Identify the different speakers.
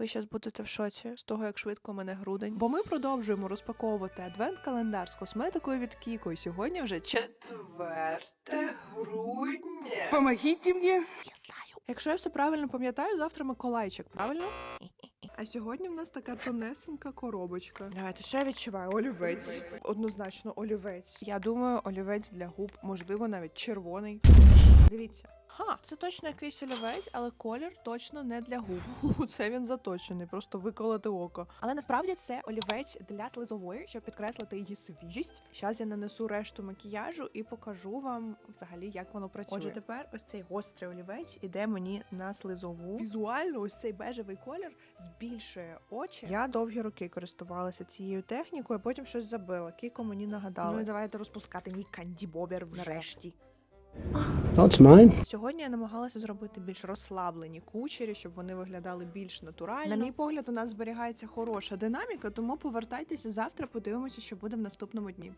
Speaker 1: Ви зараз будете в шоці з того, як швидко мене грудень. Бо ми продовжуємо розпаковувати адвент-календар з косметикою від Кіко. І сьогодні вже 4 грудня.
Speaker 2: Помогите мне.
Speaker 1: Якщо я все правильно пам'ятаю, завтра Миколайчик, правильно? А сьогодні в нас така тонесенька коробочка. Давайте ще відчуваю олівець. Однозначно олівець. Я думаю, олівець для губ, можливо, навіть червоний. Дивіться. Ха, це точно якийсь олівець, але колір точно не для губ. Це він заточений, просто виколоти око. Але насправді це олівець для слизової, щоб підкреслити її свіжість. Зараз я нанесу решту макіяжу і покажу вам взагалі, як воно працює. Отже, тепер ось цей гострий олівець іде мені на слизову. Візуально, ось цей бежевий колір збільшує очі. Я довгі роки користувалася цією технікою, а потім щось забила. Кіко мені нагадала. Ну і давайте розпускати мій кандібобер нарешті.
Speaker 3: That's mine.
Speaker 1: Сьогодні я намагалася зробити більш розслаблені кучері, щоб вони виглядали більш натурально. На мій погляд, у нас зберігається хороша динаміка, тому повертайтеся завтра, подивимося, що буде в наступному дні.